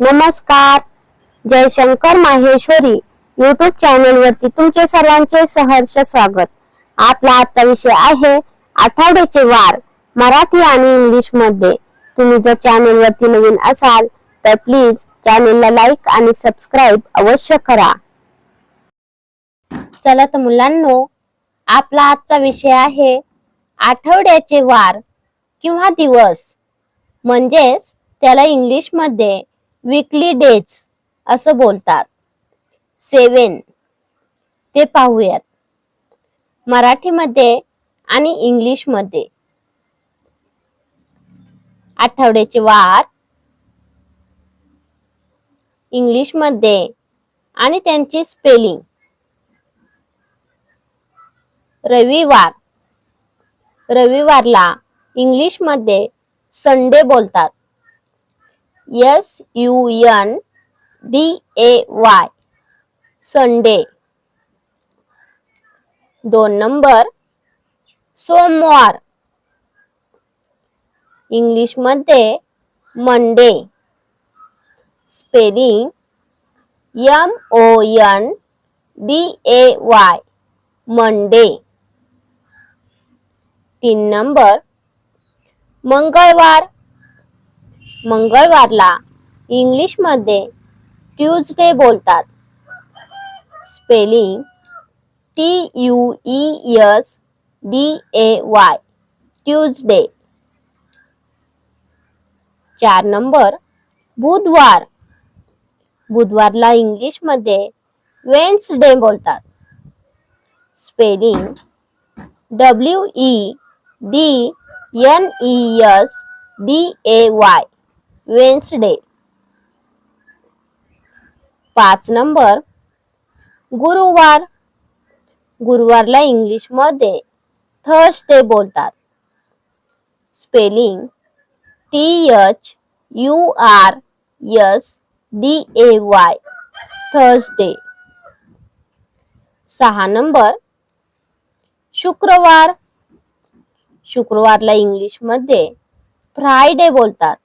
नमस्कार. Jaishankar Maheshwari YouTube channel वरती तुमचे सर्वांचे सहर्ष स्वागत. आपला आजचा विषय आहे आठवड्याचे वार मराठी आणि इंग्लिशमध्ये. तुम्ही जर चॅनल वरती नवीन असाल तर प्लीज चॅनलला लाईक आणि सबस्क्राईब अवश्य करा. चला तर मुलांनो आपला आजचा विषय आहे आठवड्याचे वार किंवा दिवस. म्हणजेच त्याला इंग्लिशमध्ये वीकली डेज असं बोलतात. सेवन ते पाहूयात. मराठीमध्ये आणि इंग्लिशमध्ये. आठवड्याचे वार इंग्लिशमध्ये आणि त्यांची स्पेलिंग रविवार. रविवारला इंग्लिशमध्ये संडे बोलतात. S U N D A Y Sunday दोन नंबर. सोमवार. इंग्लिशमध्ये Monday spelling M O N D A Y Monday तीन नंबर. मंगळवार. मंगळवारला इंग्लिशमध्ये ट्यूजडे बोलतात. Spelling T U E S D A Y Tuesday. चार नंबर बुधवार. बुधवारला इंग्लिशमध्ये वेन्सडे बोलतात. Spelling W E D N E S D A Y. Wednesday. पाच नंबर. गुरुवार. गुरुवारला इंग्लिशमध्ये थर्सडे बोलतात. Spelling T H U R S D A Y Thursday. सहा नंबर. शुक्रवार. शुक्रवारला इंग्लिशमध्ये फ्रायडे बोलतात.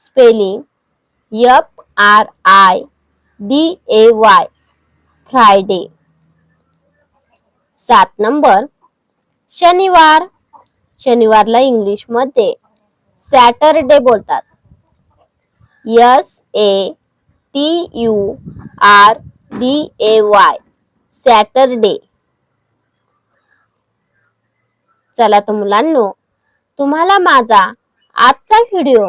Spelling F R I D A Y Friday सात नंबर. शनिवार. शनिवारला इंग्लिशमध्ये सॅटरडे बोलतात. S A T U R D A Y Saturday चला तर मुलांनो तुम्हाला माझा आजचा व्हिडिओ